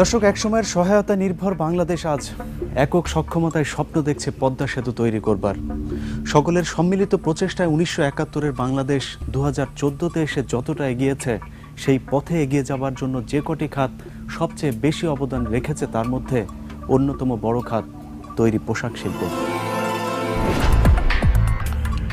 দর্শক, একসময়ের সহায়তা নির্ভর বাংলাদেশ আজ একক সক্ষমতায় স্বপ্ন দেখছে পদ্মা সেতু তৈরি করবার। সকলের সম্মিলিত প্রচেষ্টায় উনিশশো একাত্তরের বাংলাদেশ দু হাজার চোদ্দোতে এসে যতটা এগিয়েছে, সেই পথে এগিয়ে যাবার জন্য যে কটি খাত সবচেয়ে বেশি অবদান রেখেছে, তার মধ্যে অন্যতম বড় খাত তৈরি পোশাক শিল্প।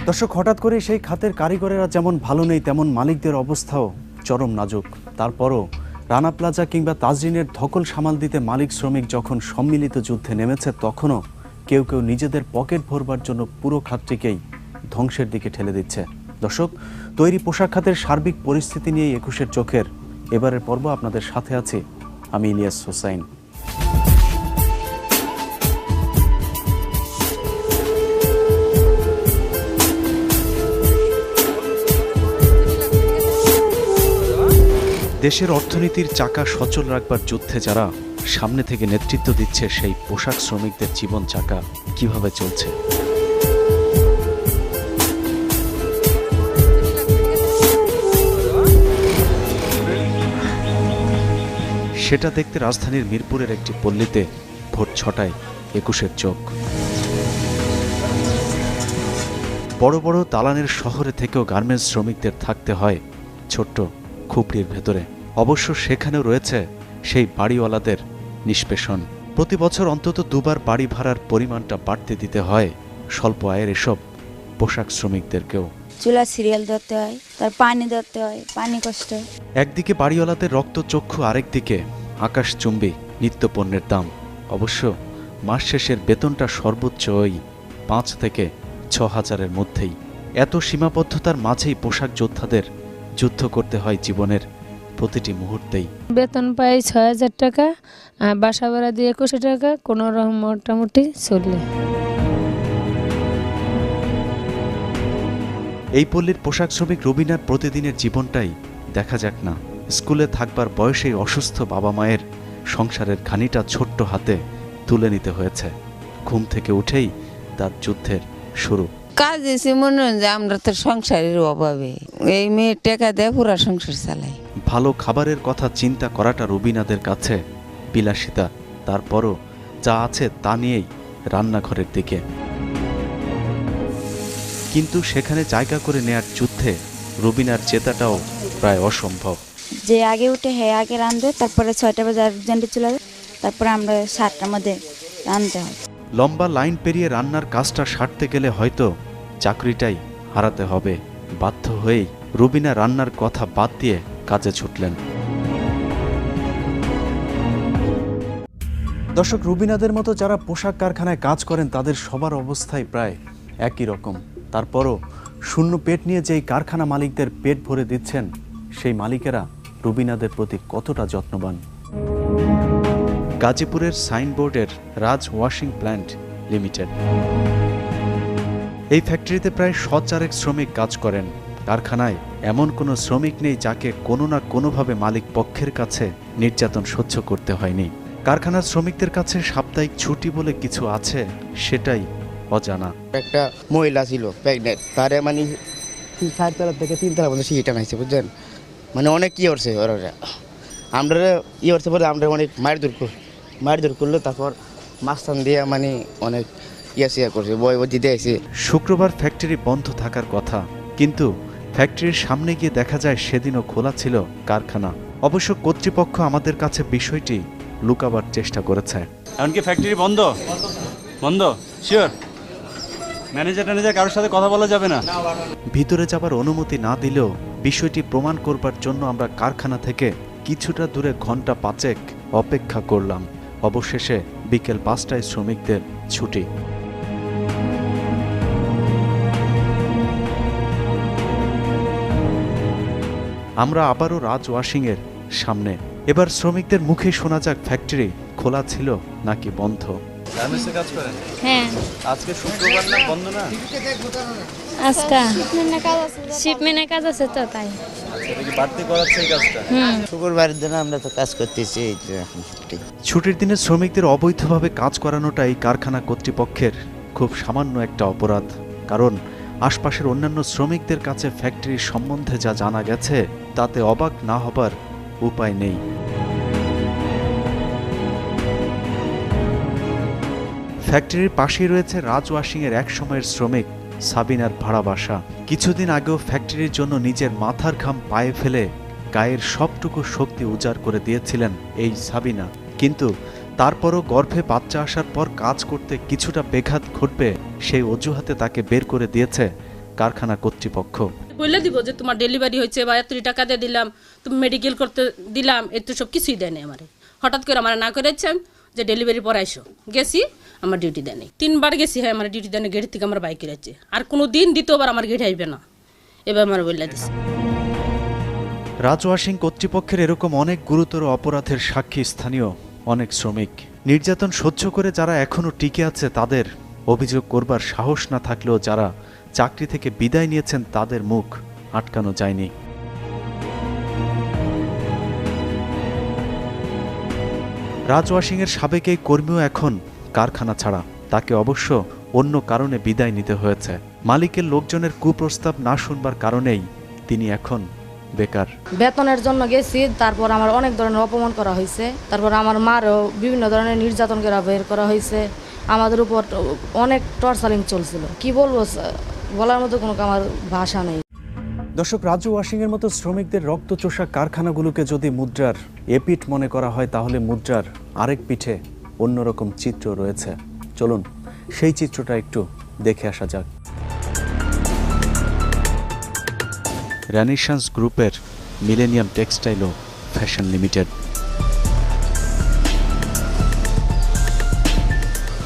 দর্শক, হঠাৎ করে সেই খাতের কারিগরেরা যেমন ভালো নেই, তেমন মালিকদের অবস্থাও চরম নাজুক। তারপরও রানা প্লাজা কিংবা তাজরিনের ধকল সামাল দিতে মালিক শ্রমিক যখন সম্মিলিত যুদ্ধে নেমেছে, তখনও কেউ কেউ নিজেদের পকেট ভরবার জন্য পুরো খাতটিকেই ধ্বংসের দিকে ঠেলে দিচ্ছে। দর্শক, তৈরি পোশাক খাতের সার্বিক পরিস্থিতি নিয়ে একুশের চোখের। এবারের পর্ব আপনাদের সাথে আছে, আমি ইলিয়াস হোসাইন। দেশের অর্থনীতির চাকা সচল রাখবার যুদ্ধে যারা সামনে থেকে নেতৃত্ব দিচ্ছে সেই পোশাক শ্রমিকদের জীবন চাকা কীভাবে চলছে? সেটা দেখতে রাজধানীর মিরপুরের একটি পল্লীতে ভোর ছটায় একুশের চোখ। বড় বড় দালানের শহরে থেকেও গার্মেন্টস শ্রমিকদের থাকতে হয় ছোট্ট খুপড়ির ভেতরে। অবশ্য সেখানেও রয়েছে সেই বাড়িওয়ালাদের নিষ্পেষণ। প্রতি বছর অন্তত দুবার বাড়ি ভাড়ার পরিমাণটা বাড়তে দিতে হয় স্বল্প আয়ের এসব পোশাক শ্রমিকদেরকেও। চুলা সিরিয়াল ধরতে হয় তার পানি ধরতে হয় পানি কষ্ট একদিকে বাড়িওয়ালাদের রক্তচক্ষু আরেকদিকে আকাশচুম্বী নিত্যপণ্যের দাম। অবশ্য মাস শেষের বেতনটা সর্বোচ্চ ওই পাঁচ থেকে ছ হাজারের মধ্যেই। এত সীমাবদ্ধতার মাঝেই পোশাক যোদ্ধাদের যুদ্ধ করতে হয় জীবনের প্রতিটি মুহূর্তেই। বেতন পাই ছয় হাজার টাকা আর বাসা ভাড়া দিয়ে একুশশো টাকা কোনো রকম মোটামুটি চললে। এই পল্লীর পোশাক শ্রমিক রবিনার প্রতিদিনের জীবনটাই দেখা যাক না। স্কুলে থাকবার বয়সেই অসুস্থ বাবা মায়ের সংসারের খানিটা ছোট্ট হাতে তুলে নিতে হয়েছে। ঘুম থেকে উঠেই তার যুদ্ধের শুরু। কাজ এসে মনে হয় যে আমরা তো সংসারের অভাবে। এই মেয়ে টাকা দেয় পুরা সংসার চালাই ভালো খাবারের কথা চিন্তা করাটা রুবিনাদের কাছে বিলাসিতা। তারপরও যা আছে তা নিয়েই রান্নাঘরের দিকে। কিন্তু সেখানে জায়গা করে নেয়ার যুদ্ধে রুবিনার জেতাটাও প্রায় অসম্ভব। যে আগে উঠে হ্যাঁ আগে রাঁধবে তারপরে ছয়টা বাজে আর্জেন্টে চলে যাবে তারপরে আমরা সাতটার মধ্যে রাঁধতে হয়। লম্বা লাইন পেরিয়ে রান্নার কাজটা সারতে গেলে হয়তো চাকরিটাই হারাতে হবে। বাধ্য হয়েই রুবিনা রান্নার কথা বাদ দিয়ে কাজে ছুটলেন। দর্শক রুবিনাদের মতো যারা পোশাক কারখানায় কাজ করেন তাদের সবার অবস্থাই প্রায় একই রকম। তারপরও শূন্য পেট নিয়ে যেই কারখানা মালিকদের পেট ভরে দিচ্ছেন সেই মালিকেরা রুবিনাদের প্রতি কতটা যত্নবান। গাজীপুরের সাইনবোর্ডের রাজ ওয়াশিং প্ল্যান্ট লিমিটেড। এই ফ্যাক্টরিতে প্রায় সচারেক শ্রমিক কাজ করেন। কারখানায় এমন কোনো শ্রমিক নেই যাকে কোনো না কোনোভাবে মালিক পক্ষের কাছে নির্যাতন সহ্য করতে হয়নি। কারখানার শ্রমিকদের কাছে সাপ্তাহিক ছুটি বলে কিছু আছে সেটাই অজানা। একটা মহিলা ছিল প্রেগনেন্ট, তারে মানে চারতলা থেকে তিনতলা পর্যন্ত সিঁড়ি টানাইছে, বুঝছেন? মানে অনেক ইয়ে করছে ওরা। আমরা ইয়ে করছে বলে আমরা অনেক মায়ের দূর করল, তারপর মাস্তান দিয়ে মানে অনেক করছে বয় শুক্রবার ফ্যাক্টরি বন্ধ থাকার কথা কিন্তু ফ্যাক্টরির সামনে গিয়ে দেখা যায় সেদিনও খোলা ছিল কারখানা। অবশ্য কর্তৃপক্ষ আমাদের কাছে বিষয়টি লুকাবার চেষ্টা করেছে। এমনকি ফ্যাক্টরি বন্ধ? বন্ধ? শিওর ম্যানেজার ট্যানেজার কারোর সাথে কথা বলা যাবে না। ভিতরে যাবার অনুমতি না দিলেও বিষয়টি প্রমাণ করবার জন্য আমরা কারখানা থেকে কিছুটা দূরে ঘণ্টা পাঁচেক অপেক্ষা করলাম। অবশেষে বিকেল পাঁচটায় শ্রমিকদের ছুটি। আমরা আবারও রাজ ওয়াশিংয়ের সামনে। এবার শ্রমিকদের মুখে শোনা যাক ফ্যাক্টরি খোলা ছিল নাকি বন্ধ? গার্মেন্টসে কাজ করেন। হ্যাঁ। আজকে শুক্রবার না বন্ধ না? আজকা। শিপমেন্টের কাজ আছে তো তাই। আচ্ছা, এই শুক্রবারের দিন আমরা তো কাজ করতেছি এই। ছুটির দিনে শ্রমিকদের অবৈধভাবে কাজ করানোটাই কারখানা কর্তৃপক্ষের খুব সামান্য একটা অপরাধ। কারণ আশপাশের অন্যান্য শ্রমিকদের কাছে ফ্যাক্টরির সম্বন্ধে যা জানা গেছে তাতে অবাক না হবার উপায় নেই। ফ্যাক্টরির পাশেই রয়েছে রাজ এর এক সময়ের শ্রমিক সাবিনার ভাড়া বাসা। কিছুদিন আগেও ফ্যাক্টরির জন্য নিজের মাথার ঘাম পায়ে ফেলে গায়ের সবটুকু শক্তি উজাড় করে দিয়েছিলেন এই সাবিনা। কিন্তু তারপরও গর্ভে বাচ্চা আসার পর কাজ করতে কিছুটা বেঘাত ঘটবে সেই অজুহাতে তাকে বের করে দিয়েছে কারখানা কর্তৃপক্ষ। বলে দিব যে তোমার ডেলিভারি হয়েছে বা এত টাকা দিয়ে দিলাম, তুমি মেডিকেল করতে দিলাম এর তো সব কিছুই দেয়নি আমার। হঠাৎ করে আমার না করেছেন যে ডেলিভারি পর আইসো। গেছি, আমার ডিউটি দেয়নি তিনবার গেছি হ্যাঁ আমার ডিউটি দেয়নি গেট থেকে আমার বাইকে রয়েছে আর কোনো দিন দ্বিতীয়বার আমার গেটে আসবে না। এবার আমার বললে দিছে। রাজ ওয়াশিং কর্তৃপক্ষের এরকম অনেক গুরুতর অপরাধের সাক্ষী স্থানীয় অনেক শ্রমিক। নির্যাতন সহ্য করে যারা এখনও টিকে আছে, তাদের অভিযোগ করবার সাহস না থাকলেও যারা চাকরি থেকে বিদায় নিয়েছেন তাদের মুখ আটকানো যায়নি। রাজ ওয়াশিংয়ের সাবেক এই কর্মীও এখন কারখানা ছাড়া। তাকে অবশ্য অন্য কারণে বিদায় নিতে হয়েছে। মালিকের লোকজনের কুপ্রস্তাব না শুনবার কারণেই তিনি এখন বেকার। বেতনের জন্য গেছি, তারপর আমার অনেক ধরনের অপমান করা হয়েছে। তারপর আমার মারও বিভিন্ন ধরনের নির্যাতন করা বের করা হয়েছে। আমাদের উপর অনেক টর্চারিং চলছিল। কি বলব বলার মতো কোনো আমার ভাষা নেই। দর্শক রাজু ওয়াশিংয়ের মতো শ্রমিকদের রক্তচোষা কারখানাগুলোকে যদি মুদ্রার এপিঠ মনে করা হয় তাহলে মুদ্রার আরেক পিঠে অন্যরকম চিত্র রয়েছে। চলুন সেই চিত্রটা একটু দেখে আসা যাক। র্যানিশান্স গ্রুপের মিলেনিয়াম টেক্সটাইল ও ফ্যাশন লিমিটেড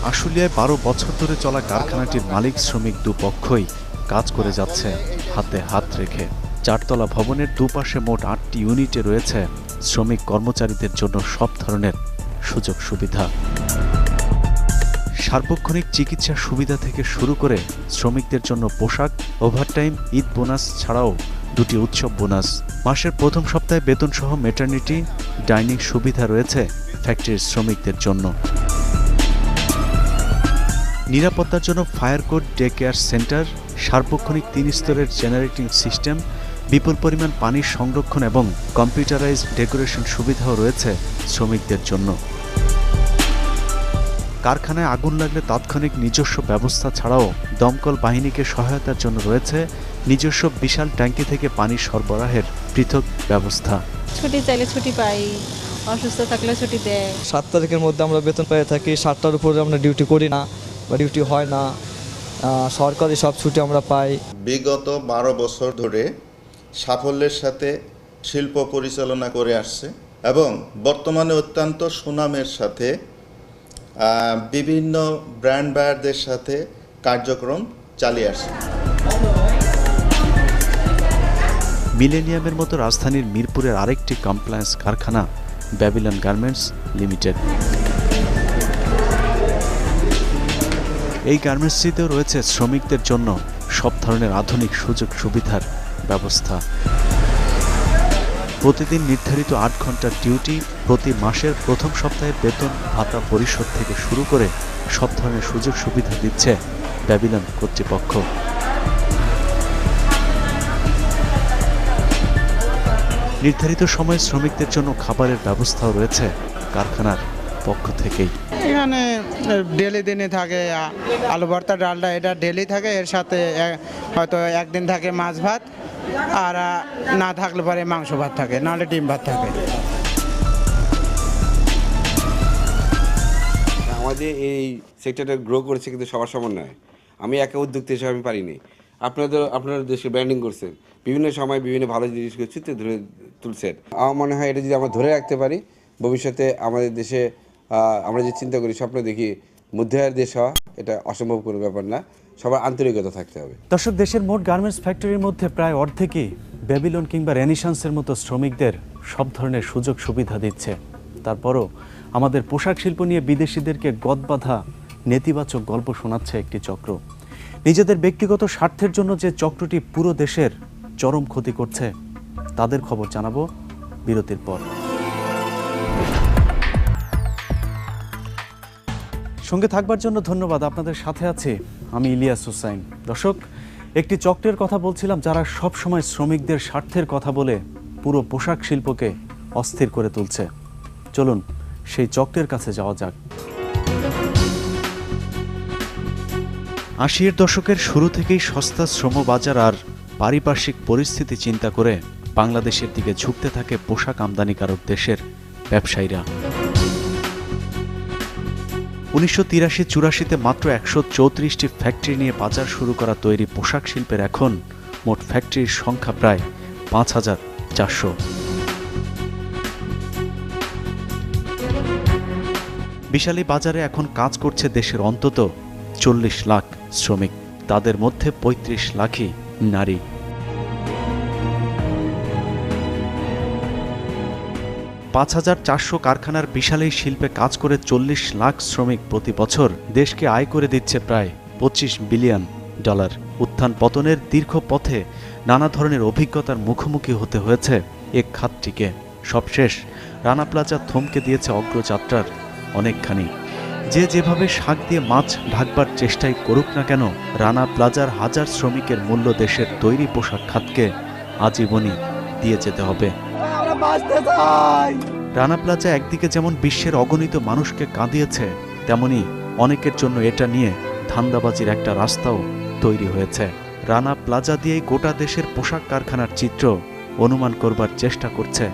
আশুলিয়ায় বারো বছর ধরে চলা কারখানাটির মালিক শ্রমিক দুপক্ষই কাজ করে যাচ্ছে, হাতে হাত রেখে। চারতলা ভবনের দুপাশে মোট আটটি ইউনিটে রয়েছে শ্রমিক কর্মচারীদের জন্য সব ধরনের সুযোগ সুবিধা। সার্বক্ষণিক চিকিৎসা সুবিধা থেকে শুরু করে শ্রমিকদের জন্য পোশাক, ওভারটাইম, ঈদ বোনাস ছাড়াও দুটি উৎসব বোনাস। মাসের প্রথম সপ্তাহে বেতনসহ মেটার্নিটি ডাইনিং সুবিধা রয়েছে ফ্যাক্টরির শ্রমিকদের জন্য। নিরাপত্তার জন্য fire code day care centre সার্বক্ষণিক তিন স্তরের জেনারেটিং সিস্টেম বিপুল পরিমাণ পানির সংরক্ষণ এবং কম্পিউটারাইজ ডেকোরেশন সুবিধাও রয়েছে শ্রমিকদের জন্য। কারখানায় আগুন লাগলে তাৎক্ষণিক নিজস্ব ব্যবস্থা ছাড়াও দমকল বাহিনীকে সহায়তার জন্য রয়েছে নিজস্ব বিশাল ট্যাঙ্কি থেকে পানি সরবরাহের পৃথক ব্যবস্থা। ছুটি চাইলে ছুটি পাই অসুস্থ থাকলে ছুটি দেয়। সাত তারিখের মধ্যে আমরা বেতন পেয়ে থাকি সাতটার উপরে আমরা ডিউটি করি না। বা ডিউটি হয় না। সরকারি সব ছুটি আমরা পাই। বিগত বারো বছর ধরে সাফল্যের সাথে শিল্প পরিচালনা করে আসছে এবং বর্তমানে অত্যন্ত সুনামের সাথে বিভিন্ন ব্র্যান্ড বায়ারদের সাথে কার্যক্রম চালিয়ে আসছে। মিলেনিয়ামের মতো রাজধানীর মিরপুরের আরেকটি কমপ্লায়েন্স কারখানা ব্যাবিলন গার্মেন্টস লিমিটেড। এই গার্মেন্টসটিতেও রয়েছে শ্রমিকদের জন্য সব ধরনের আধুনিক সুযোগ সুবিধার ব্যবস্থা। প্রতিদিন নির্ধারিত আট ঘণ্টার ডিউটি, প্রতি মাসের প্রথম সপ্তাহে বেতন ভাতা পরিশোধ থেকে শুরু করে সব ধরনের সুযোগ সুবিধা দিচ্ছে ব্যাবিলন কর্তৃপক্ষ। নির্ধারিত সময়ে শ্রমিকদের জন্য খাবারের ব্যবস্থাও রয়েছে কারখানার। পক্ষ থেকেই। এখানে ডেলি দিনে থাকে আলু ভর্তা ডালটা এটা ডেলি থাকে এর সাথে হয়তো একদিন থাকে মাছ ভাত আর না থাকলে পরে মাংস ভাত থাকে নাহলে ডিম ভাত থাকে। আমাদের এই সেক্টরটা গ্রো করেছে কিন্তু সবার সমান নয় আমি একা উদ্যোক্তা হিসেবে আমি পারিনি। আপনাদের আপনারা দেশে ব্র্যান্ডিং করছেন বিভিন্ন সময় বিভিন্ন ভালো জিনিসগুলো চিত্রে ধরে তুলছেন। আমার মনে হয় এটা যদি আমরা ধরে রাখতে পারি ভবিষ্যতে আমাদের দেশে আমরা যে চিন্তা করি, স্বপ্ন দেখি মধ্যায়ের দেশ হওয়া, এটা অসম্ভব কোনো ব্যাপার না। সবার আন্তরিকতা থাকতে হবে। দর্শক, দেশের মোট গার্মেন্টস ফ্যাক্টরির মধ্যে প্রায় অর্ধেকই ব্যাবিলন কিংবা রেনিসান্সের মতো শ্রমিকদের সব ধরনের সুযোগ সুবিধা দিচ্ছে। তারপরও আমাদের পোশাক শিল্প নিয়ে বিদেশিদেরকে গদবাধা নেতিবাচক গল্প শোনাচ্ছে একটি চক্র। নিজেদের ব্যক্তিগত স্বার্থের জন্য যে চক্রটি পুরো দেশের চরম ক্ষতি করছে, তাদের খবর জানাব বিরতির পর। সঙ্গে থাকবার জন্য ধন্যবাদ। আপনাদের সাথে আছি আমি ইলিয়াস হুসাইন। দর্শক, একটি চক্রের কথা বলছিলাম যারা সব সময় শ্রমিকদের স্বার্থের কথা বলে পুরো পোশাক শিল্পকে অস্থির করে তুলছে। চলুন, সেই চক্রের কাছে যাওয়া যাক। আশির দশকের শুরু থেকেই সস্তা শ্রম বাজার আর পারিপার্শ্বিক পরিস্থিতি চিন্তা করে বাংলাদেশের দিকে ঝুঁকতে থাকে পোশাক আমদানিকারক দেশের ব্যবসায়ীরা। উনিশশো তিরাশি চুরাশিতে মাত্র একশো চৌত্রিশটি ফ্যাক্টরি নিয়ে বাজার শুরু করা তৈরি পোশাক শিল্পের এখন মোট ফ্যাক্টরির সংখ্যা প্রায় পাঁচ হাজার চারশো। বিশালী বাজারে এখন কাজ করছে দেশের অন্তত চল্লিশ লাখ শ্রমিক। তাদের মধ্যে ৩৫ লাখই নারী। পাঁচ হাজার চারশো কারখানার বিশাল এই শিল্পে কাজ করে চল্লিশ লাখ শ্রমিক প্রতি বছর দেশকে আয় করে দিচ্ছে প্রায় পঁচিশ বিলিয়ন ডলার। উত্থান পতনের দীর্ঘ পথে নানা ধরনের অভিজ্ঞতার মুখোমুখি হতে হয়েছে এ খাতটিকে। সবশেষ, রানা প্লাজা থমকে দিয়েছে অগ্রযাত্রার অনেকখানি। যে যেভাবে শাক দিয়ে মাছ ঢাকবার চেষ্টাই করুক না কেন, রানা প্লাজার হাজার শ্রমিকের মূল্য দেশের তৈরি পোশাক খাতকে আজীবনই দিয়ে যেতে হবে। রানা প্লাজা একদিকে যেমন বিশ্বের অগণিত মানুষকে কাঁদিয়েছে, তেমনি অনেকের জন্য এটা নিয়ে ধান্দাবাজির একটা রাস্তাও তৈরি হয়েছে। রানা প্লাজা দিয়েই গোটা দেশের পোশাক কারখানার চিত্র অনুমান করবার চেষ্টা করছে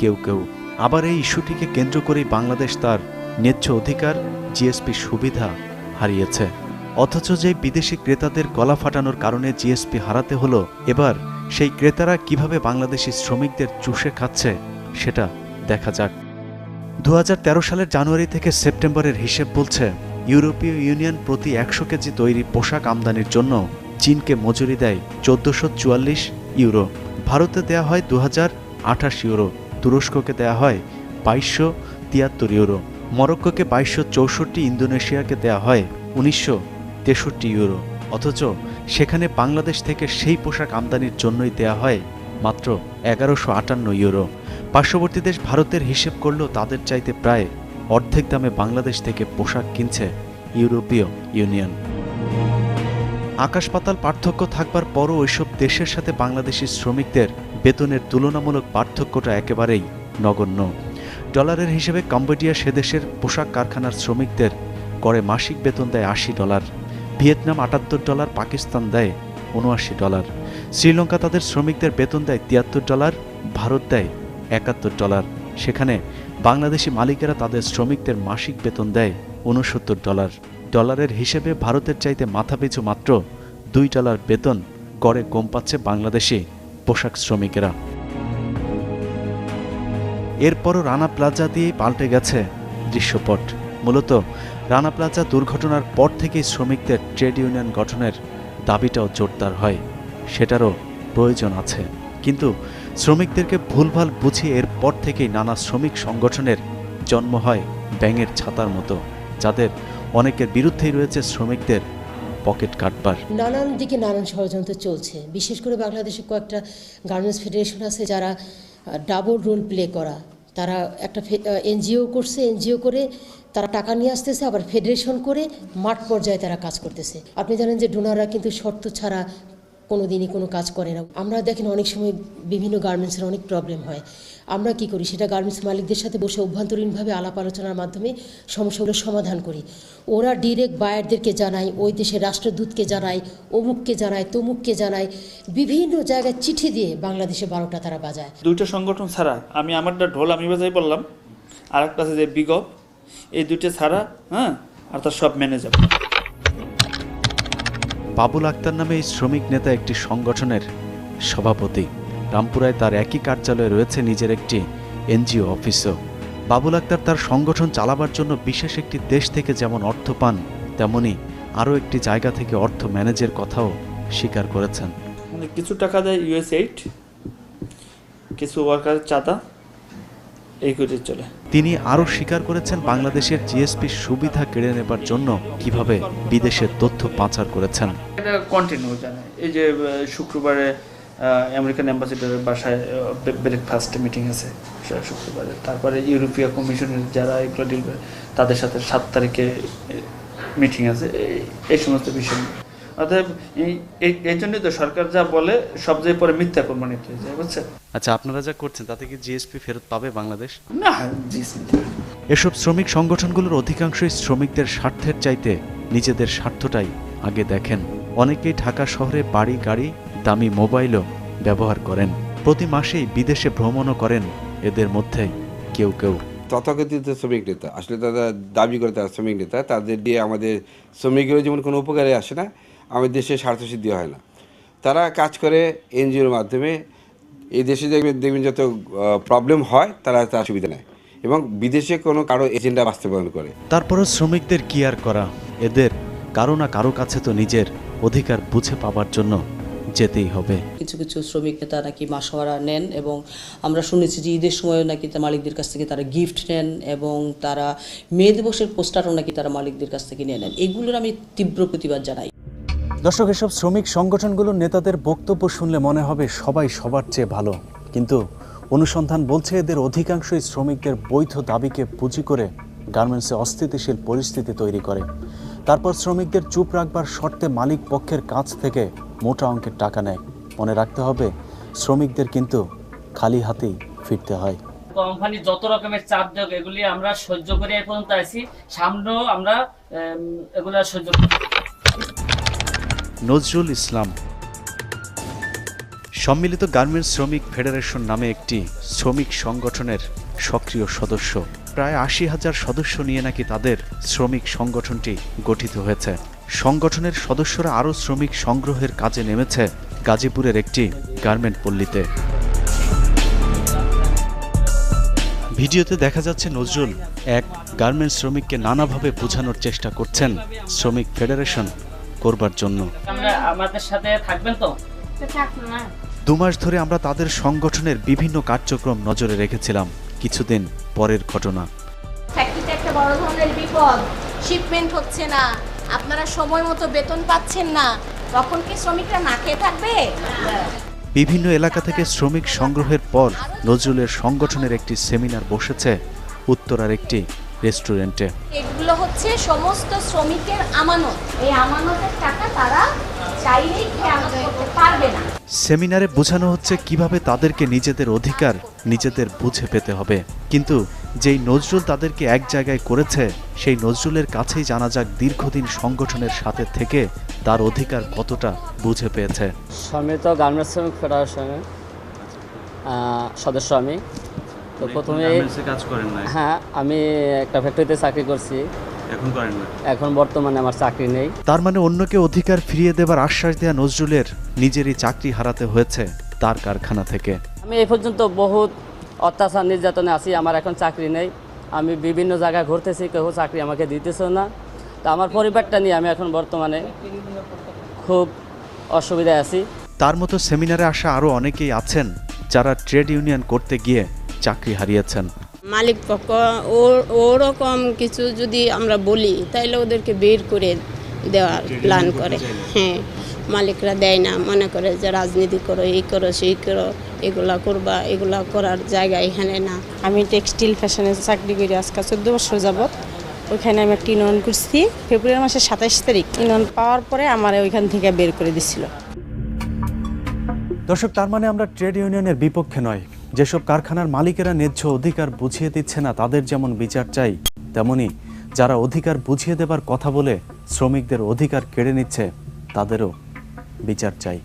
কেউ কেউ। আবার এই ইস্যুটিকে কেন্দ্র করেই বাংলাদেশ তার ন্যায্য অধিকার, জিএসপি সুবিধা হারিয়েছে। অথচ যে বিদেশি ক্রেতাদের গলা ফাটানোর কারণে জিএসপি হারাতে হলো, এবার সেই ক্রেতারা কীভাবে বাংলাদেশি শ্রমিকদের চুষে খাচ্ছে, সেটা দেখা যাক। দু হাজার তেরো সালের জানুয়ারি থেকে সেপ্টেম্বরের হিসেব বলছে, ইউরোপীয় ইউনিয়ন প্রতি একশো কেজি তৈরি পোশাক আমদানির জন্য চীনকে মজুরি দেয় চোদ্দশো ইউরো। ভারতে দেয়া হয় দু ইউরো, তুরস্ককে দেয়া হয় বাইশশো তিয়াত্তর ইউরো। মরক্কোকে বাইশশো চৌষট্টি, ইন্দোনেশিয়াকে দেয়া হয় উনিশশো তেষট্টি ইউরো। অথচ সেখানে বাংলাদেশ থেকে সেই পোশাক আমদানির জন্যই দেয়া হয় মাত্র এগারোশো আটান্ন ইউরো। পার্শ্ববর্তী দেশ ভারতের হিসেব করলেও তাদের চাইতে প্রায় অর্ধেক দামে বাংলাদেশ থেকে পোশাক কিনছে ইউরোপীয় ইউনিয়ন। আকাশ পাতাল পার্থক্য থাকবার পরও ওইসব দেশের সাথে বাংলাদেশি শ্রমিকদের বেতনের তুলনামূলক পার্থক্যটা একেবারেই নগণ্য। ডলারের হিসেবে কম্বোডিয়া সে দেশের পোশাক কারখানার শ্রমিকদের গড়ে মাসিক বেতন দেয় আশি ডলার। ভিয়েতনাম আটাত্তর ডলার, পাকিস্তান দেয় উনআশি ডলার। শ্রীলঙ্কা তাদের শ্রমিকদের বেতন দেয় তিয়াত্তর ডলার, ভারত দেয় একাত্তর ডলার। সেখানে বাংলাদেশি মালিকেরা তাদের শ্রমিকদের মাসিক বেতন দেয় উনসত্তর ডলার। ডলারের হিসেবে ভারতের চাইতে মাথাপিছু মাত্র দুই ডলার বেতন গড়ে কম পাচ্ছে বাংলাদেশি পোশাক শ্রমিকেরা। এরপরও রানা প্লাজা দিয়েই পাল্টে গেছে দৃশ্যপট। মূলত রানা প্লাজা দুর্ঘটনার পর থেকেই শ্রমিকদের ট্রেড ইউনিয়ন গঠনের দাবিটাও জোরদার হয়। সেটারও প্রয়োজন আছে। কিন্তু শ্রমিকদেরকে ভুলভাল বুঝিয়ে এরপর থেকেই নানা শ্রমিক সংগঠনের জন্ম হয় ব্যাঙের ছাতার মতো, যাদের অনেকের বিরুদ্ধেই রয়েছে শ্রমিকদের পকেট কাটবার। নানান দিকে নানান ষড়যন্ত্র চলছে। বিশেষ করে বাংলাদেশে কয়েকটা গার্মেন্টস ফেডারেশন আছে যারা ডাবল রোল প্লে করা। তারা একটা এনজিও করছে এনজিও করে তারা টাকা নিয়ে আসতেছে, আবার ফেডারেশন করে মাঠ পর্যায়ে তারা কাজ করতেছে। আপনি জানেন যে ডোনাররা কিন্তু শর্ত ছাড়া কোনো দিনই কোনো কাজ করে না। আমরা দেখেন অনেক সময় বিভিন্ন গার্মেন্টসের অনেক প্রবলেম হয়। আমরা কি করি? সেটা গার্মেন্টস মালিকদের সাথে বসে অভ্যন্তরীণভাবে আলাপ আলোচনার মাধ্যমে সমস্যাগুলো সমাধান করি। ওরা ডিরেক্ট বায়ারদেরকে জানায়, ওই দেশের রাষ্ট্রদূতকে জানায়, অমুককে জানায়, তমুককে জানায়। বিভিন্ন জায়গায় চিঠি দিয়ে বাংলাদেশে বারোটা তারা বাজায়। দুইটা সংগঠন ছাড়া আমি আমারটা ঢোল আমি বাজাই বললাম। আর একটা আছে যে বিগপ এই দুইটা ছাড়া হ্যাঁ আর তার সব মেনে যাবে। বাবুল আক্তার নামে এই শ্রমিক নেতা একটি সংগঠনের সভাপতি। রামপুরায় তার একই কার্যালয়ে রয়েছে নিজের একটি এনজিও অফিসও। বাবুল আক্তার তার সংগঠন চালাবার জন্য বিশেষ একটি দেশ থেকে যেমন অর্থ পান তেমনি আরও একটি জায়গা থেকে অর্থ ম্যানেজের কথাও স্বীকার করেছেন। মানে কিছু টাকা দেয় ইউএস এইড কিছু ওয়ার্কারের চাঁদা এই করে চলে। তিনি আরও স্বীকার করেছেন বাংলাদেশের জিএসপির সুবিধা কেড়ে নেবার জন্য কীভাবে বিদেশের তথ্য পাচার করেছেন। এটা কন্টিনিউ জানে। এই যে শুক্রবারে আমেরিকান অ্যাম্বাসিডারের বাসায় ব্রেকফাস্ট মিটিং আছে শুক্রবারে। তারপরে ইউরোপীয় কমিশনের যারা এগুলো ডিল করে তাদের সাথে সাত তারিখে মিটিং আছে। এই- এই সমস্ত বিষয় নিয়ে। অতএব এই জন্যই তো সরকার যা বলে সব যে পরে মিথ্যা প্রমাণিত হয়ে যায় বুঝছেন? আচ্ছা আপনারা যা করছেন তাতে কি জিএসপি ফেরত পাবে বাংলাদেশ? না জিএসপি এসব শ্রমিক সংগঠনগুলোর অধিকাংশই শ্রমিকদের স্বার্থের চাইতে নিজেদের স্বার্থটাই আগে দেখেন। অনেকেই ঢাকা শহরে বাড়ি গাড়ি দামি মোবাইলও ব্যবহার করেন। প্রতি মাসেই বিদেশে ভ্রমণও করেন এদের মধ্যে কেউ কেউ। তথাকথিত শ্রমিক নেতা আসলে তারা দাবি করে তারা শ্রমিক নেতা তাদের দিয়ে আমাদের শ্রমিকেরও যেমন কোনো উপকারে আসে না আমাদের দেশে স্বার্থসিদ্ধি হয় না। তারা কাজ করে এনজিওর মাধ্যমে এই দেশে দেখবেন দেখবেন যত প্রবলেম হয় তারা তার সুবিধা নেয় এবং বিদেশে কোনো কারও এজেন্ডা বাস্তবায়ন করে। তারপরও শ্রমিকদের কি আর করা? এদের কারও না কারও কাছে তো নিজের অধিকার বুঝে পাবার জন্য যেতেই হবে। কিছু কিছু শ্রমিক নেতা নাকি মাসোয়ারা নেন এবং আমরা শুনেছি যে ঈদের সময় নাকি তার মালিকদের কাছ থেকে তারা গিফট নেন এবং তারা মে দিবসের পোস্টারও নাকি তারা মালিকদের কাছ থেকে নিয়ে নেন। এগুলোর আমি তীব্র প্রতিবাদ জানাই। দর্শক, এসব শ্রমিক সংগঠনগুলোর নেতাদের বক্তব্য শুনলে মনে হবে সবাই সবার চেয়ে ভালো। কিন্তু অনুসন্ধান বলছে এদের অধিকাংশই শ্রমিকদের বৈধ দাবিকে পুঁজি করে গার্মেন্টসে অস্থিতিশীল পরিস্থিতি তৈরি করে। তারপর শ্রমিকদের চুপ রাখবার শর্তে মালিক পক্ষের কাছ থেকে মোটা অঙ্কের টাকা নেয়। মনে রাখতে হবে, শ্রমিকদের কিন্তু খালি হাতেই ফিরতে হয়। কোম্পানি যত রকমের চাপ দেখ এগুলি আমরা সহ্য করে এই পর্যন্ত সামনেও আমরা এগুলা সহ্য নজরুল ইসলাম। সম্মিলিত গার্মেন্টস শ্রমিক ফেডারেশন নামে একটি শ্রমিক সংগঠনের সক্রিয় সদস্য। প্রায় আশি হাজার সদস্য নিয়ে নাকি তাদের শ্রমিক সংগঠনটি গঠিত হয়েছে। সংগঠনের সদস্যরা আরও শ্রমিক সংগ্রহের কাজে নেমেছে গাজীপুরের একটি গার্মেন্ট পল্লীতে। ভিডিওতে দেখা যাচ্ছে নজরুল এক গার্মেন্টস শ্রমিককে নানাভাবে বোঝানোর চেষ্টা করছেন শ্রমিক ফেডারেশন। করবার জন্য। আমরা আমাদের সাথে থাকবেন তো? দু মাস ধরে আমরা তাদের সংগঠনের বিভিন্ন কার্যক্রম নজরে রেখেছিলাম কিছুদিন পরের ঘটনা। ফ্যাক্টরিতে একটা বড় ধরনের বিপদ শিপমেন্ট হচ্ছে না আপনারা সময় মতো বেতন পাচ্ছেন না তখন কি শ্রমিকরা না খেয়ে থাকবে? বিভিন্ন এলাকা থেকে শ্রমিক সংগ্রহের পর নজরুলের সংগঠনের একটি সেমিনার বসেছে উত্তরার একটি। রেস্টুরেন্টে। এগুলো হচ্ছে সমস্ত শ্রমিকের আমানত। এই আমানতের টাকা তারা চাইলেই খেয়ানত করতে পারবে না। সেমিনারে বোঝানো হচ্ছে কীভাবে তাদেরকে নিজেদের অধিকার নিজেদের বুঝে পেতে হবে। কিন্তু যেই নজরুল তাদেরকে এক জায়গায় করেছে সেই নজরুলের কাছেই জানা যাক দীর্ঘদিন সংগঠনের সাথে থেকে তার অধিকার কতটা বুঝে পেয়েছে। সম্মিলিত গার্মেন্টস শ্রমিক ফেডারেশনের সদস্য আমি। তো প্রথমে কাজ করেন না হ্যাঁ আমি একটা ফ্যাক্টরিতে চাকরি করছি। এখন করেন না? এখন বর্তমানে আমার চাকরি নেই। তার মানে অন্যকে অধিকার ফিরিয়ে দেবার আশ্বাস দেয়া নজরুলের নিজেরই চাকরি হারাতে হয়েছে তার কারখানা থেকে। আমি এই পর্যন্ত বহুত অত্যাচার নির্যাতনে আছি আমার এখন চাকরি নেই। আমি বিভিন্ন জায়গায় ঘুরতেছি কেউ চাকরি আমাকে দিতেছে না। তো আমার পরিবারটা নিয়ে আমি এখন বর্তমানে খুব অসুবিধায় আছি। তার মতো সেমিনারে আসা আরও অনেকেই আছেন যারা ট্রেড ইউনিয়ন করতে গিয়ে চাকরি হারিয়েছেন? মালিক পক্ষ ও- ওরকম কিছু যদি আমরা বলি তাইলে ওদেরকে বের করে দেওয়ার প্ল্যান করে। হ্যাঁ মালিকরা দেয় না মনে করে যে রাজনীতি করো এই করো সেই করো এগুলা করবা এগুলা করার জায়গা এখানে না। আমি টেক্সটাইল ফ্যাশনে চাকরি করি আজকে চোদ্দ বছর যাবৎ। ওইখানে আমি একটা ইউনিয়ন করছি। ফেব্রুয়ারি মাসের সাতাইশ তারিখ ইউনিয়ন পাওয়ার পরে আমার ওইখান থেকে বের করে দিছিল। দর্শক তার মানে আমরা ট্রেড ইউনিয়নের বিপক্ষে নয় যেসব কারখানার মালিকেরা ন্যায্য অধিকার বুঝিয়ে দিচ্ছে না, তাদের যেমন বিচার চাই, তেমনি যারা অধিকার বুঝিয়ে দেবার কথা বলে শ্রমিকদের অধিকার কেড়ে নিচ্ছে, তাদেরও বিচার চাই।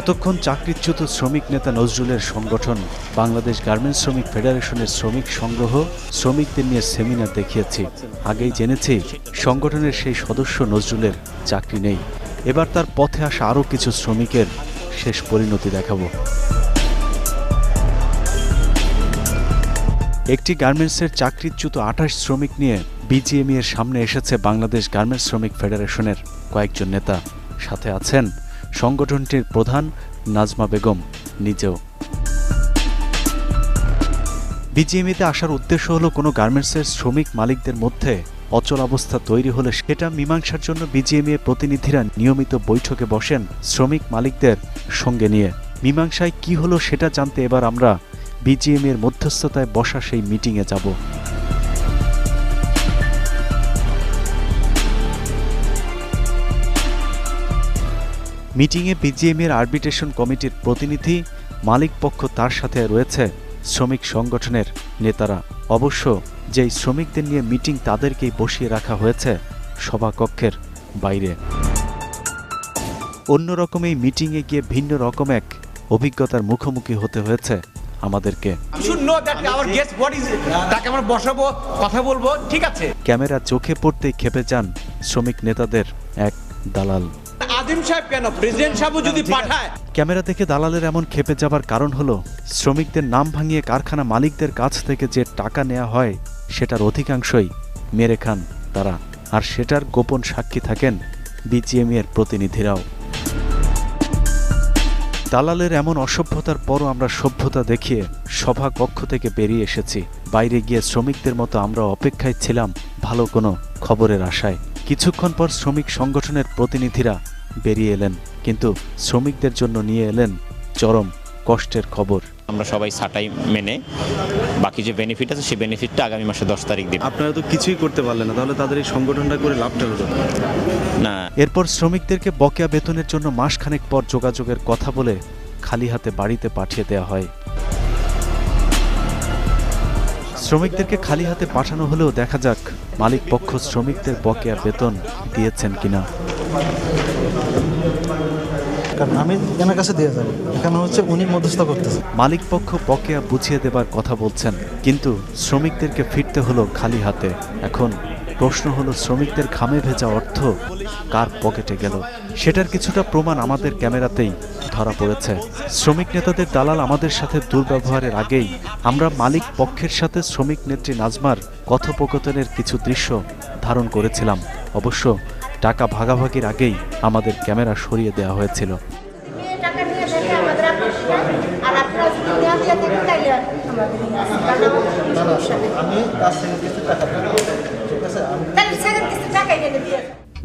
এতক্ষণ চাকরিচ্যুত শ্রমিক নেতা নজরুলের সংগঠন, বাংলাদেশ গার্মেন্টস শ্রমিক ফেডারেশনের শ্রমিক সংগ্রহ, শ্রমিকদের নিয়ে সেমিনার দেখিয়েছি। আগেই জেনেছি, সংগঠনের সেই সদস্য নজরুলের চাকরি নেই। এবার তার পথে আসা আরও কিছু শ্রমিকের শেষ পরিণতি দেখাবো। একটি গার্মেন্টসের চাকরিচ্যুত আঠাশ শ্রমিক নিয়ে বিজিএমই এর সামনে এসেছে বাংলাদেশ গার্মেন্টস শ্রমিক ফেডারেশনের কয়েকজন নেতা। সাথে আছেন সংগঠনটির প্রধান নাজমা বেগম নিজেও। বিজিএমইতে আসার উদ্দেশ্য হলো কোনো গার্মেন্টসের শ্রমিক মালিকদের মধ্যে অচল অবস্থা তৈরি হলে সেটা মীমাংসার জন্য বিজিএমইএ প্রতিনিধিরা নিয়মিত বৈঠকে বসেন শ্রমিক মালিকদের সঙ্গে নিয়ে। মীমাংসায় কি হলো সেটা জানতে এবার আমরা বিজিএমএর মধ্যস্থতায় বসা সেই মিটিংয়ে যাব। মিটিংয়ে বিজিএমএর আরবিট্রেশন কমিটির প্রতিনিধি মালিক পক্ষ তার সাথে রয়েছে শ্রমিক সংগঠনের নেতারা। অবশ্য যেই শ্রমিকদের নিয়ে মিটিং তাদেরকেই বসিয়ে রাখা হয়েছে সভাকক্ষের বাইরে। অন্যরকম এই মিটিংয়ে গিয়ে ভিন্ন রকম এক অভিজ্ঞতার মুখোমুখি হতে হয়েছে আমাদেরকে। তাকে আমরা বসাবো কথা বলব ঠিক আছে? ক্যামেরা চোখে পড়তেই খেপে যান শ্রমিক নেতাদের এক দালাল। আজিম সাহেব কেন? প্রেসিডেন্ট সাহেব যদি পাঠায়। ক্যামেরা দেখে দালালের এমন খেপে যাবার কারণ হলো শ্রমিকদের নাম ভাঙিয়ে কারখানা মালিকদের কাছ থেকে যে টাকা নেওয়া হয় সেটার অধিকাংশই মেরে খান তারা। আর সেটার গোপন সাক্ষী থাকেন বিজিএমই এর প্রতিনিধিরাও। দালালের এমন অসভ্যতার পরও আমরা সভ্যতা দেখিয়ে সভা কক্ষ থেকে বেরিয়ে এসেছি। বাইরে গিয়ে শ্রমিকদের মতো আমরা অপেক্ষায় ছিলাম, ভালো কোনো খবরের আশায়। কিছুক্ষণ পর শ্রমিক সংগঠনের প্রতিনিধিরা বেরিয়ে এলেন, কিন্তু শ্রমিকদের জন্য নিয়ে এলেন চরম কষ্টের খবর। আমরা সবাই সাটাই মেনে। বাকি যে বেনিফিট আছে সেই বেনিফিটটা আগামী মাসে দশ তারিখ দিন আপনারা তো কিছুই করতে পারলেন না তাহলে তাদের এই সংগঠনটা করে লাভটা হলো না। এরপর শ্রমিকদেরকে বকেয়া বেতনের জন্য মাসখানেক পর যোগাযোগের কথা বলে খালি হাতে বাড়িতে পাঠিয়ে দেওয়া হয়। শ্রমিকদেরকে খালি হাতে পাঠানো হলেও দেখা যাক মালিক পক্ষ শ্রমিকদের বকেয়া বেতন দিয়েছেন কিনা। কারণ আমি এনার কাছে দিয়ে যাব। এখানে হচ্ছে উনি মধ্যস্থ করতেছে। মালিক পক্ষ বকেয়া বুঝিয়ে দেবার কথা বলছেন, কিন্তু শ্রমিকদেরকে ফিরতে হলো খালি হাতে। এখন প্রশ্ন হলো, শ্রমিকদের ঘামে ভেজা অর্থ কার পকেটে গেল? সেটার কিছুটা প্রমাণ আমাদের ক্যামেরাতেই ধরা পড়েছে। শ্রমিক নেতাদের দালাল আমাদের সাথে দুর্ব্যবহারের আগেই আমরা মালিক পক্ষের সাথে শ্রমিক নেত্রী নাজমার কথোপকথনের কিছু দৃশ্য ধারণ করেছিলাম। অবশ্য টাকা ভাগাভাগির আগেই আমাদের ক্যামেরা সরিয়ে দেওয়া হয়েছিল।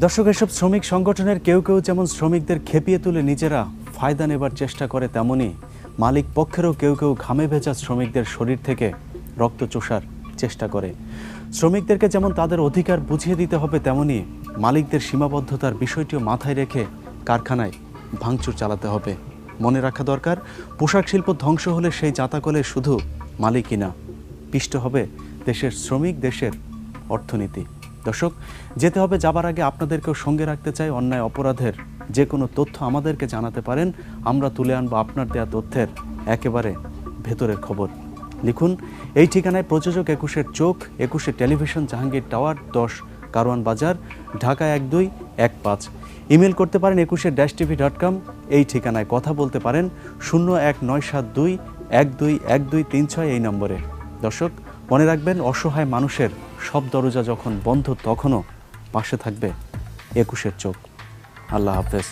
দর্শক, এসব শ্রমিক সংগঠনের কেউ কেউ যেমন শ্রমিকদের খেপিয়ে তুলে নিজেরা ফায়দা নেবার চেষ্টা করে তেমনি মালিক পক্ষেরও কেউ কেউ ঘামে ভেজা শ্রমিকদের শরীর থেকে রক্ত চোষার চেষ্টা করে। শ্রমিকদেরকে যেমন তাদের অধিকার বুঝিয়ে দিতে হবে, তেমনি মালিকদের সীমাবদ্ধতার বিষয়টিও মাথায় রেখে কারখানায় ভাঙচুর চালাতে হবে। মনে রাখা দরকার, পোশাক শিল্প ধ্বংস হলে সেই জাতাকলে শুধু মালিকই না, পিষ্ট হবে দেশের শ্রমিক, দেশের অর্থনীতি। দর্শক, যেতে হবে যাবার আগে আপনাদেরকেও সঙ্গে রাখতে চাই অন্যায় অপরাধের। যে কোনো তথ্য আমাদেরকে জানাতে পারেন, আমরা তুলে আনব আপনার দেয়া তথ্যের একেবারে ভেতরের খবর। লিখুন, এই ঠিকানায় প্রযোজক একুশের চোখ, একুশে টেলিভিশন, জাহাঙ্গীর টাওয়ার, দশ কারওয়ান বাজার, ঢাকা এক দুই, এক পাঁচ। ইমেল করতে পারেন একুশে ড্যাশ টিভি ডট কম। এই ঠিকানায় কথা বলতে পারেন শূন্য এক নয় সাত দুই, এক দুই এক দুই, তিন ছয় এই নম্বরে। দর্শক, মনে রাখবেন, অসহায় মানুষের সব দরজা যখন বন্ধ, তখনও পাশে থাকবে একুশের চোখ। আল্লাহ হাফেজ।